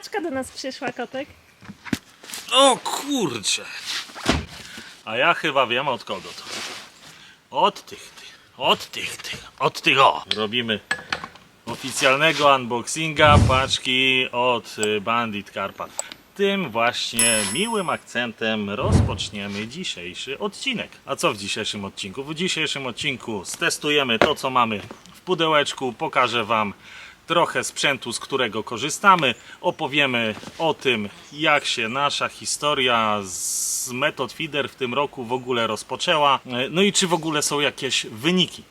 Paczka do nas przyszła, kotek. O kurcze. A ja chyba wiem od kogo to. Od tych, tych. Od tych, tych. Od tych o. Robimy oficjalnego unboxinga paczki od y, Bandit Carpat. Tym właśnie miłym akcentem rozpoczniemy dzisiejszy odcinek. A co w dzisiejszym odcinku? W dzisiejszym odcinku stestujemy to, co mamy w pudełeczku. Pokażę Wam trochę sprzętu, z którego korzystamy. Opowiemy o tym, jak się nasza historia z Method Feeder w tym roku w ogóle rozpoczęła. E, No i czy w ogóle są jakieś wyniki.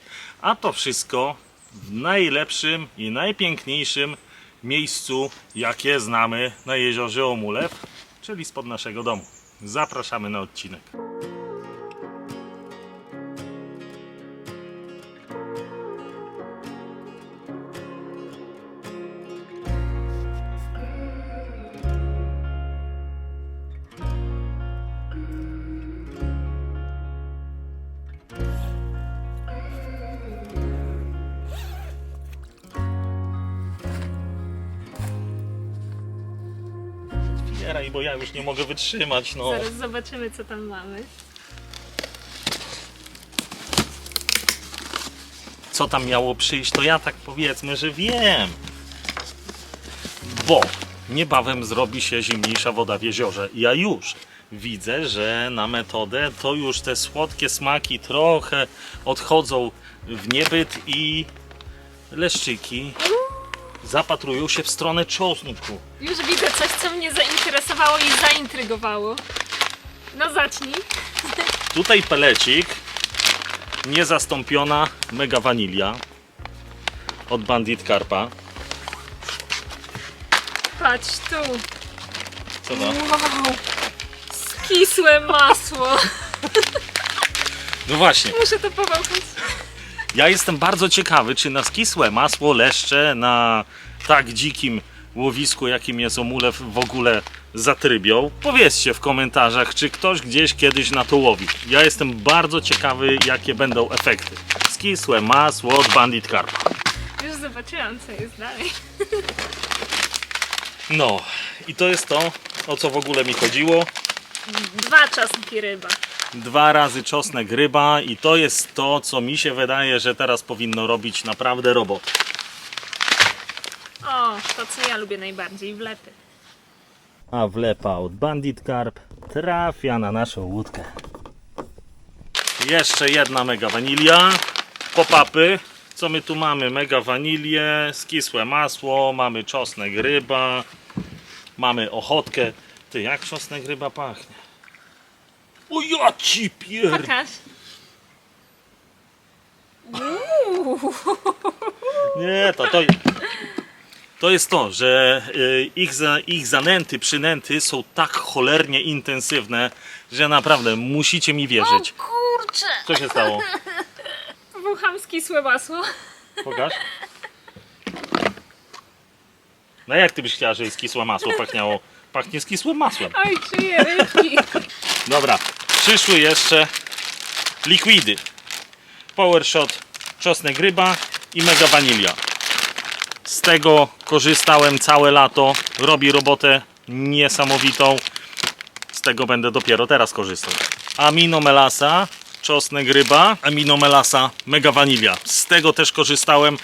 A to wszystko w najlepszym i najpiękniejszym miejscu, jakie znamy na jeziorze Omulew, czyli spod naszego domu. Zapraszamy na odcinek. Już nie mogę wytrzymać. No. Zaraz zobaczymy, co tam mamy. co tam miało przyjść, to ja tak powiedzmy, że wiem. Bo niebawem zrobi się zimniejsza woda w jeziorze. Ja już widzę, że na metodę to już te słodkie smaki trochę odchodzą w niebyt i leszczyki zapatrują się w stronę czosnku. Już widzę coś, co mnie zainteresowało i zaintrygowało. No zacznij. Tutaj pelecik, niezastąpiona mega wanilia od Bandit Carpa. Patrz tu. Co to? Wow. Skisłe masło. No właśnie. Muszę to powąchać. Ja jestem bardzo ciekawy, czy na skisłe masło leszcze na tak dzikim łowisku, jakim jest Omulew, w ogóle zatrybią. Powiedzcie w komentarzach, czy ktoś gdzieś kiedyś na to łowi. Ja jestem bardzo ciekawy, jakie będą efekty. Skisłe masło od Bandit Carpa. Już zobaczyłam, co jest dalej. No, i to jest to, o co w ogóle mi chodziło. Dwa czosnki ryba. Dwa razy czosnek ryba i to jest to, co mi się wydaje, że teraz powinno robić naprawdę robot. O, to co ja lubię najbardziej, wlepy. A wlepa od Bandit Carp trafia na naszą łódkę. Jeszcze jedna mega wanilia, pop-upy. Co my tu mamy? Mega wanilię, skisłe masło, mamy czosnek ryba, mamy ochotkę. Ty, jak czosnek ryba pachnie? O ja ci pier... Pokaż. Nie, to, to, to jest to, że y, ich, ich zanęty, przynęty są tak cholernie intensywne, że naprawdę musicie mi wierzyć. kurczę! Co się stało? Wącham skisłe masło. Pokaż. No jak ty byś chciała, żeby skisłe masło pachniało? Pachnie skisłym masłem. Oj, czyje rybki. Dobra, przyszły jeszcze likwidy. Power Shot, czosnek ryba i mega wanilia. Z tego korzystałem całe lato. Robi robotę niesamowitą. Z tego będę dopiero teraz korzystał. Amino melasa, czosnek ryba, amino melasa, mega wanilia. Z tego też korzystałem.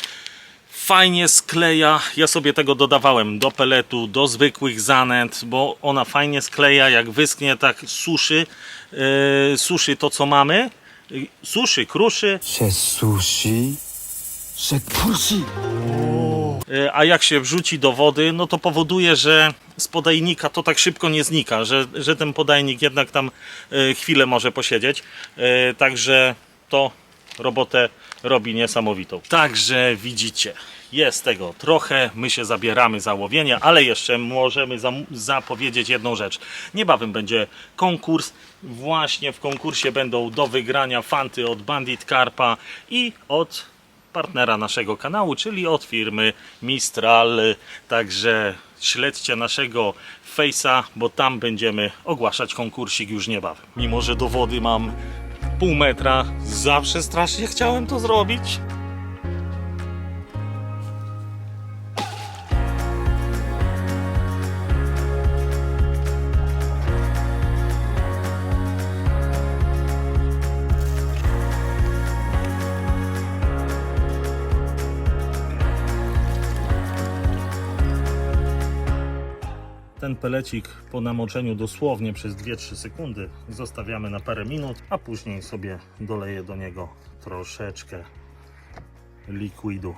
Fajnie skleja. Ja sobie tego dodawałem do peletu, do zwykłych zanęt, bo ona fajnie skleja, jak wyschnie, tak suszy. Yy, suszy to, co mamy. Yy, suszy, kruszy. C'est sushi. Kursi. E, a jak się wrzuci do wody, no to powoduje, że z podajnika to tak szybko nie znika, że, że ten podajnik jednak tam e, chwilę może posiedzieć. E, Także to robotę robi niesamowitą. Także widzicie, jest tego trochę, my się zabieramy za łowienie, ale jeszcze możemy zapowiedzieć jedną rzecz. Niebawem będzie konkurs. Właśnie w konkursie będą do wygrania fanty od Bandit Carpa i od partnera naszego kanału, czyli od firmy Mistral. Także śledźcie naszego Face'a, bo tam będziemy ogłaszać konkursik już niebawem. Mimo, że do wody mam pół metra, zawsze strasznie chciałem to zrobić. Ten pelecik po namoczeniu dosłownie przez 2-3 sekundy zostawiamy na parę minut, a później sobie doleję do niego troszeczkę likwidu.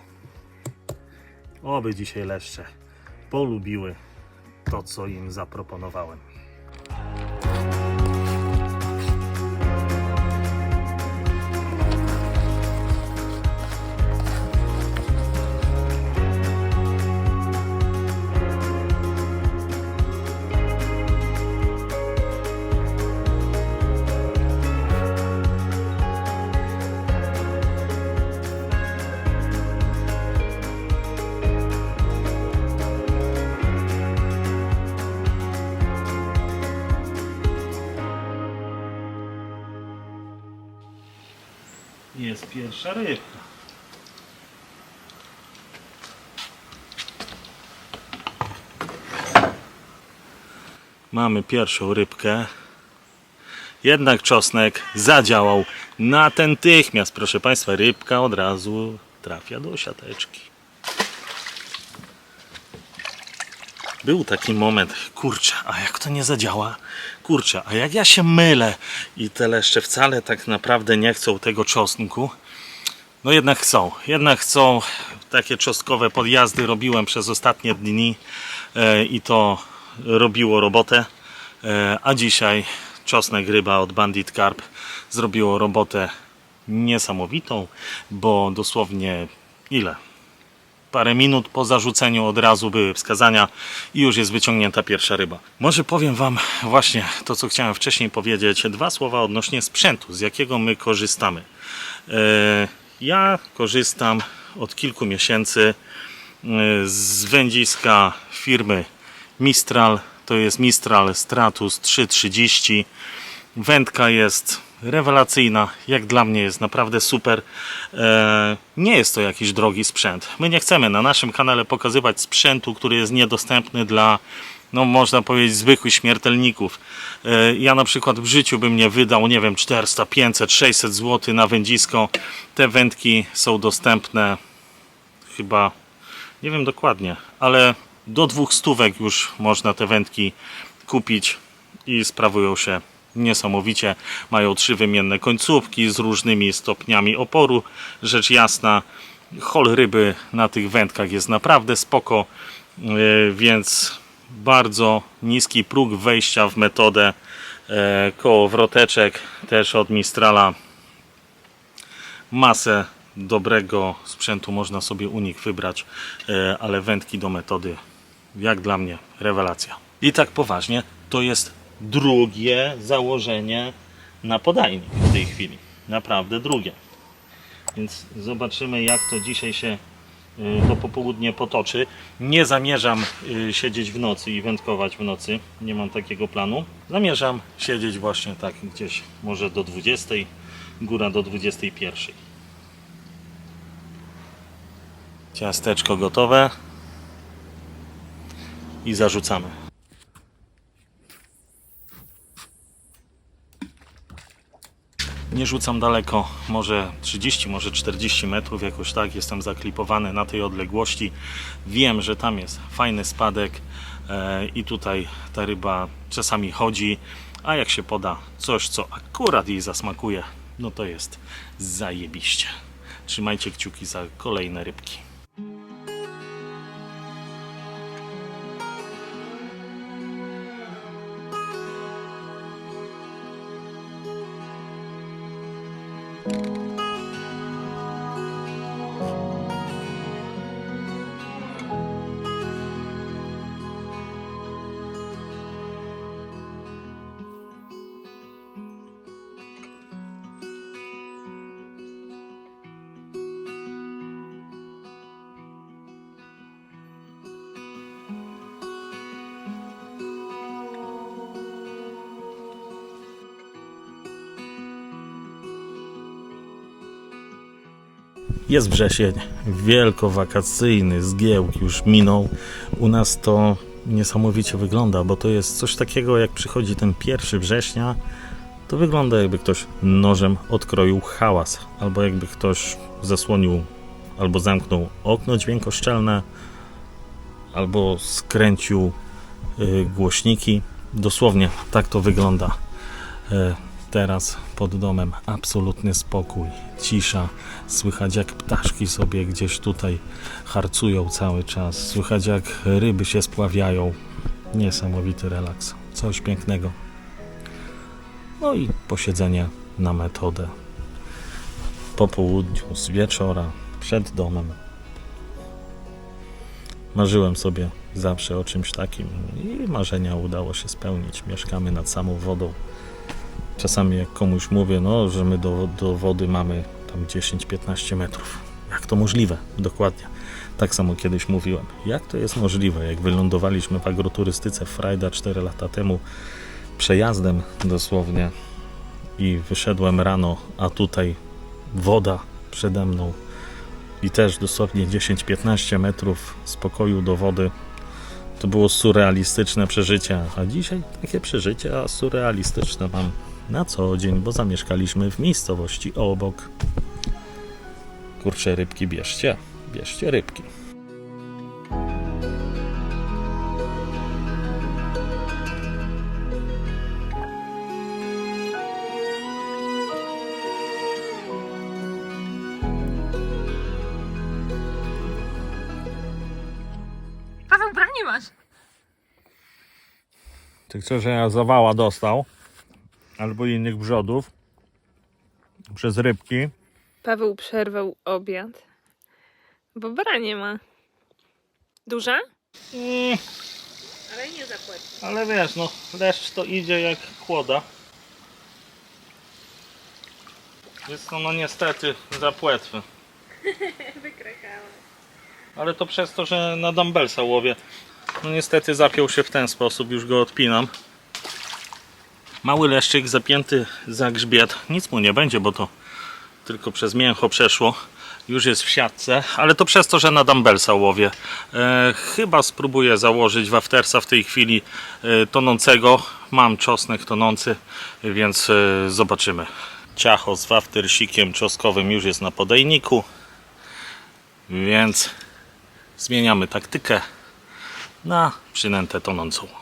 Oby dzisiaj leszcze polubiły to, co im zaproponowałem. Pierwsza rybka. Mamy pierwszą rybkę. Jednak czosnek zadziałał natychmiast. Proszę Państwa, rybka od razu trafia do siateczki. Był taki moment, kurczę, a jak to nie zadziała? Kurczę, a jak ja się mylę i te leszcze wcale tak naprawdę nie chcą tego czosnku? No jednak chcą, jednak chcą. Takie czosnkowe podjazdy robiłem przez ostatnie dni e, i to robiło robotę. E, a dzisiaj czosnek ryba od Bandit Carp zrobiło robotę niesamowitą, bo dosłownie ile? Parę minut po zarzuceniu od razu były wskazania i już jest wyciągnięta pierwsza ryba. Może powiem Wam właśnie to, co chciałem wcześniej powiedzieć. Dwa słowa odnośnie sprzętu, z jakiego my korzystamy. E, Ja korzystam od kilku miesięcy e, z wędziska firmy Mistral. To jest Mistral Stratus 330. Wędka jest rewelacyjna, jak dla mnie jest naprawdę super. E, nie jest to jakiś drogi sprzęt. My nie chcemy na naszym kanale pokazywać sprzętu, który jest niedostępny dla, no można powiedzieć, zwykłych śmiertelników. E, ja na przykład w życiu bym nie wydał, nie wiem, 400, 500, 600 zł na wędzisko. Te wędki są dostępne chyba, nie wiem dokładnie, ale do dwóch stówek już można te wędki kupić i sprawują się niesamowicie. Mają trzy wymienne końcówki z różnymi stopniami oporu. Rzecz jasna, hol ryby na tych wędkach jest naprawdę spoko, yy, więc bardzo niski próg wejścia w metodę yy, kołowroteczek też od Mistrala masę dobrego sprzętu można sobie u nich wybrać, e, ale wędki do metody, jak dla mnie, rewelacja. I tak poważnie, to jest drugie założenie na podajnik w tej chwili. Naprawdę drugie. Więc zobaczymy, jak to dzisiaj się y, to popołudnie potoczy. Nie zamierzam y, siedzieć w nocy i wędkować w nocy. Nie mam takiego planu. Zamierzam siedzieć właśnie tak gdzieś może do 20, góra do 21. Ciasteczko gotowe i zarzucamy. Nie rzucam daleko, może 30, może 40 metrów, jakoś tak. Jestem zaklipowany na tej odległości. Wiem, że tam jest fajny spadek e, i tutaj ta ryba czasami chodzi, a jak się poda coś, co akurat jej zasmakuje, no to jest zajebiście. Trzymajcie kciuki za kolejne rybki. Jest wrzesień, wielkowakacyjny zgiełk już minął. U nas to niesamowicie wygląda, bo to jest coś takiego, jak przychodzi ten 1 września, to wygląda jakby ktoś nożem odkroił hałas, albo jakby ktoś zasłonił albo zamknął okno dźwiękoszczelne, albo skręcił y, głośniki. Dosłownie tak to wygląda. E, Teraz pod domem absolutny spokój, cisza. Słychać jak ptaszki sobie gdzieś tutaj harcują cały czas. Słychać jak ryby się spławiają. Niesamowity relaks. Coś pięknego. No i posiedzenie na metodę. Po południu, z wieczora, przed domem. Marzyłem sobie zawsze o czymś takim i marzenia udało się spełnić. Mieszkamy nad samą wodą. Czasami jak komuś mówię, no, że my do, do wody mamy tam 10-15 metrów. Jak to możliwe? Dokładnie. Tak samo kiedyś mówiłem. Jak to jest możliwe? Jak wylądowaliśmy w agroturystyce Frajda 4 lata temu, przejazdem dosłownie i wyszedłem rano, a tutaj woda przede mną i też dosłownie 10-15 metrów spokoju do wody. To było surrealistyczne przeżycie, a dzisiaj takie przeżycia surrealistyczne mam na co dzień, bo zamieszkaliśmy w miejscowości obok. Kurcze rybki bierzcie, bierzcie rybki. Paweł, branie masz. Ty chcesz, że ja zawała dostał? Albo innych brzodów? Przez rybki? Paweł przerwał obiad, bo branie ma. Duża? Mm, Ale nie zapłaci. ale wiesz, no leszcz to idzie jak kłoda. Jest to no niestety za płetwy. Ale to przez to, że na dumbbellsa łowię. No niestety zapiął się w ten sposób, już go odpinam. Mały leszczyk zapięty za grzbiet. Nic mu nie będzie, bo to tylko przez mięcho przeszło. Już jest w siatce, ale to przez to, że na dumbbellsa łowię. E, chyba spróbuję założyć waftersa w tej chwili e, tonącego. Mam czosnek tonący, więc e, zobaczymy. Ciacho z waftersikiem czosnkowym już jest na podajniku, więc zmieniamy taktykę na przynętę tonącą.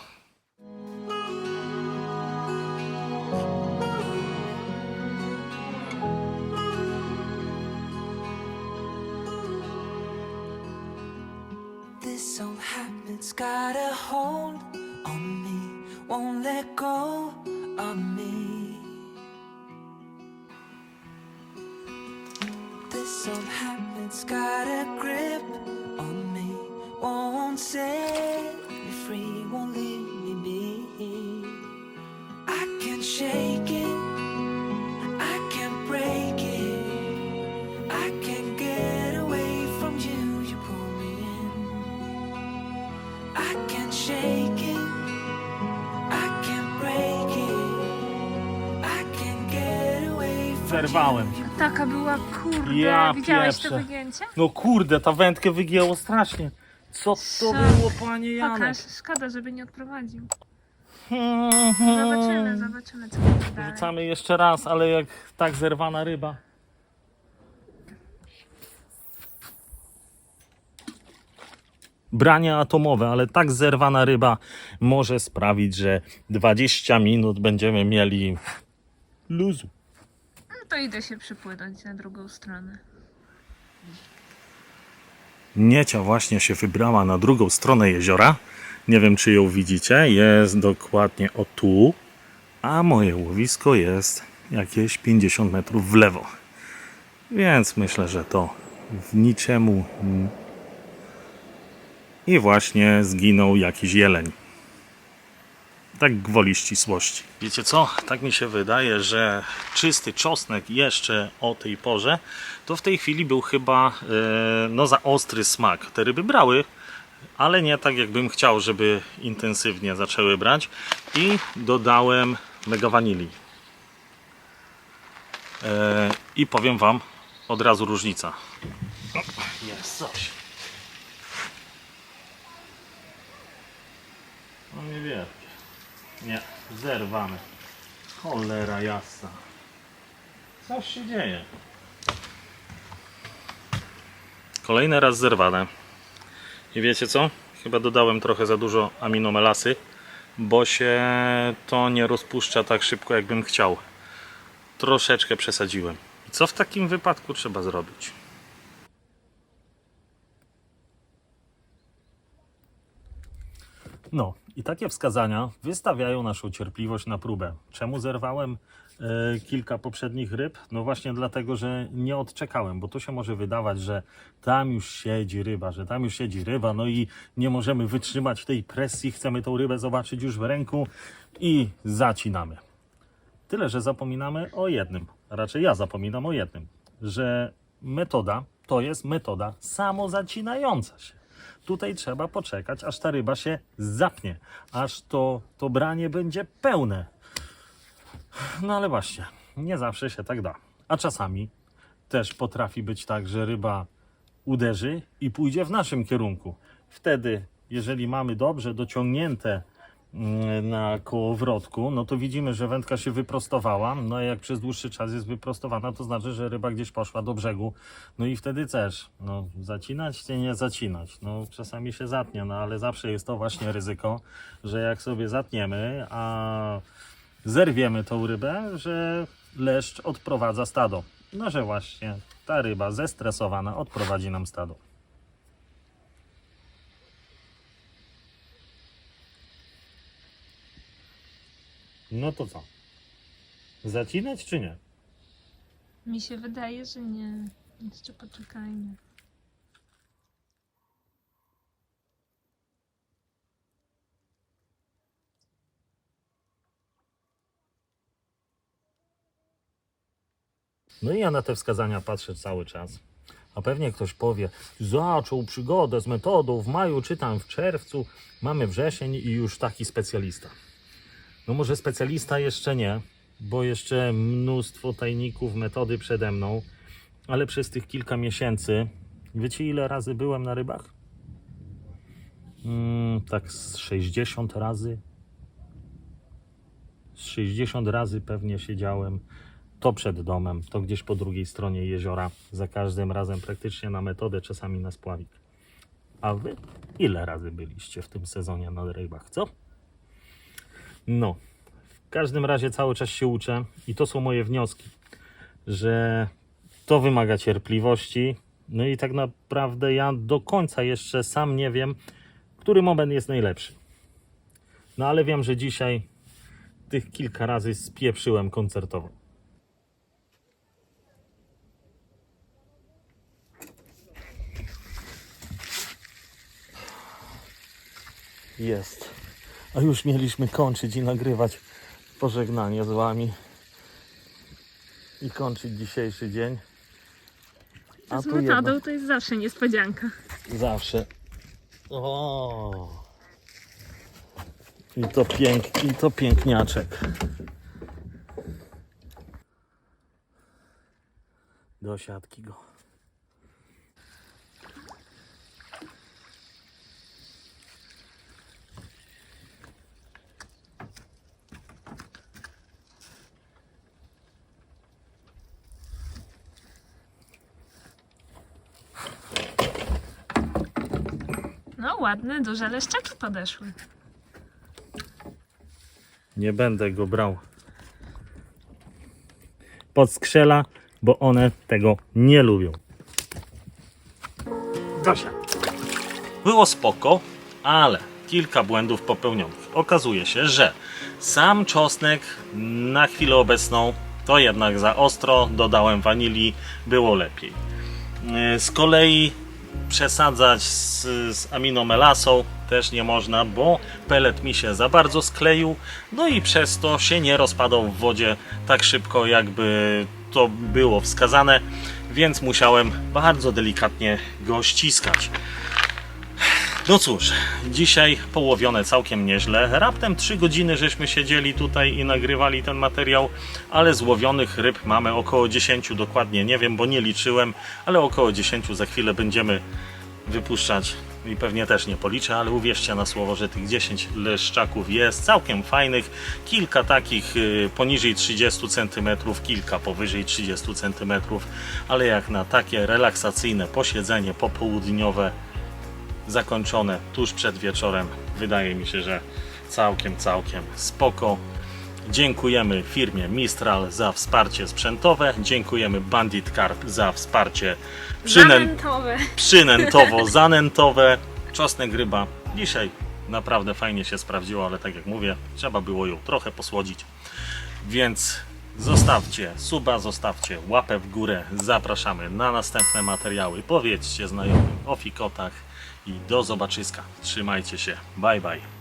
Got a hold on me, won't let go of me. This old habit's got a grip on me, won't set me free, won't leave me be. I can't shake Taka była kurde. Ja Widziałeś to pieprzę. wygięcie? No kurde, ta wędkę wygięło strasznie. Co to było, panie Janek? Pokaż. Szkoda, żeby nie odprowadził. Hmm. Zobaczymy, zobaczymy co będzie dalej. Wrzucamy jeszcze raz, ale jak tak zerwana ryba. Branie atomowe, ale tak zerwana ryba może sprawić, że 20 minut będziemy mieli luzu. To idę się przypłynąć na drugą stronę. Niecia właśnie się wybrała na drugą stronę jeziora. Nie wiem, czy ją widzicie. Jest dokładnie o tu, a moje łowisko jest jakieś 50 metrów w lewo. Więc myślę, że to w niczemu. I właśnie zginął jakiś jeleń. Tak gwoli ścisłości. Wiecie co? Tak mi się wydaje, że czysty czosnek jeszcze o tej porze, to w tej chwili był chyba e, no za ostry smak. Te ryby brały, ale nie tak jakbym chciał, żeby intensywnie zaczęły brać. I dodałem mega wanilii. E, I powiem Wam od razu różnica. Jest coś. No niewielkie. Nie, zerwane. Cholera jasna. Coś się dzieje. Kolejny raz zerwane. I wiecie co? Chyba dodałem trochę za dużo aminomelasy, bo się to nie rozpuszcza tak szybko, jakbym chciał. Troszeczkę przesadziłem. I co w takim wypadku trzeba zrobić? No, i takie wskazania wystawiają naszą cierpliwość na próbę. Czemu zerwałem e, kilka poprzednich ryb? No właśnie dlatego, że nie odczekałem, bo to się może wydawać, że tam już siedzi ryba, że tam już siedzi ryba, no i nie możemy wytrzymać tej presji, chcemy tą rybę zobaczyć już w ręku i zacinamy. Tyle, że zapominamy o jednym, raczej ja zapominam o jednym, że metoda to jest metoda samozacinająca się. Tutaj trzeba poczekać, aż ta ryba się zapnie, aż to, to branie będzie pełne. No ale właśnie, nie zawsze się tak da. A czasami też potrafi być tak, że ryba uderzy i pójdzie w naszym kierunku. Wtedy, jeżeli mamy dobrze dociągnięte na kołowrotku, no to widzimy, że wędka się wyprostowała. No a jak przez dłuższy czas jest wyprostowana, to znaczy, że ryba gdzieś poszła do brzegu. No i wtedy też, no zacinać czy nie zacinać? No czasami się zatnie, no ale zawsze jest to właśnie ryzyko, że jak sobie zatniemy, a zerwiemy tą rybę, że leszcz odprowadza stado. No że właśnie ta ryba zestresowana odprowadzi nam stado. No to co? Zacinać czy nie? Mi się wydaje, że nie. Jeszcze poczekajmy. No i ja na te wskazania patrzę cały czas. A pewnie ktoś powie, zaczął przygodę z metodą w maju, czy tam w czerwcu, mamy wrzesień i już taki specjalista. No może specjalista jeszcze nie, bo jeszcze mnóstwo tajników metody przede mną, ale przez tych kilka miesięcy, wiecie ile razy byłem na rybach? Mm, tak z 60 razy. Z 60 razy pewnie siedziałem to przed domem, to gdzieś po drugiej stronie jeziora, za każdym razem praktycznie na metodę, czasami na spławik. A wy ile razy byliście w tym sezonie na rybach, co? No, w każdym razie cały czas się uczę i to są moje wnioski, że to wymaga cierpliwości. No i tak naprawdę ja do końca jeszcze sam nie wiem, który moment jest najlepszy. No ale wiem, że dzisiaj tych kilka razy spieprzyłem koncertowo. Jest. A już mieliśmy kończyć i nagrywać pożegnanie z wami. I kończyć dzisiejszy dzień. A Z jednak to jest zawsze niespodzianka. zawsze. O. I to pięk, i to piękniaczek. Do siatki go. No ładne, duże leszczaki podeszły. Nie będę go brał pod skrzela, bo one tego nie lubią. Dosia. Było spoko, ale kilka błędów popełnionych. Okazuje się, że sam czosnek na chwilę obecną to jednak za ostro, dodałem wanilii, było lepiej. Yy, Z kolei przesadzać z, z aminomelasą też nie można, bo pelet mi się za bardzo skleił, no i przez to się nie rozpadał w wodzie tak szybko, jakby to było wskazane, więc musiałem bardzo delikatnie go ściskać. No cóż, dzisiaj połowione całkiem nieźle. Raptem 3 godziny żeśmy siedzieli tutaj i nagrywali ten materiał, ale złowionych ryb mamy około 10 dokładnie, nie wiem, bo nie liczyłem, ale około 10 za chwilę będziemy wypuszczać i pewnie też nie policzę, ale uwierzcie na słowo, że tych 10 leszczaków jest całkiem fajnych. Kilka takich y, poniżej 30 cm, kilka powyżej 30 cm, ale jak na takie relaksacyjne posiedzenie popołudniowe, zakończone tuż przed wieczorem. Wydaje mi się, że całkiem, całkiem spoko. Dziękujemy firmie Mistral za wsparcie sprzętowe. Dziękujemy Bandit Carp za wsparcie przynę... Przynętowo-zanętowe. Czosnek ryba dzisiaj naprawdę fajnie się sprawdziło, ale tak jak mówię, trzeba było ją trochę posłodzić. Więc zostawcie suba, zostawcie łapę w górę. Zapraszamy na następne materiały. Powiedzcie znajomym o fikotach i do zobaczyska. Trzymajcie się. Bye bye.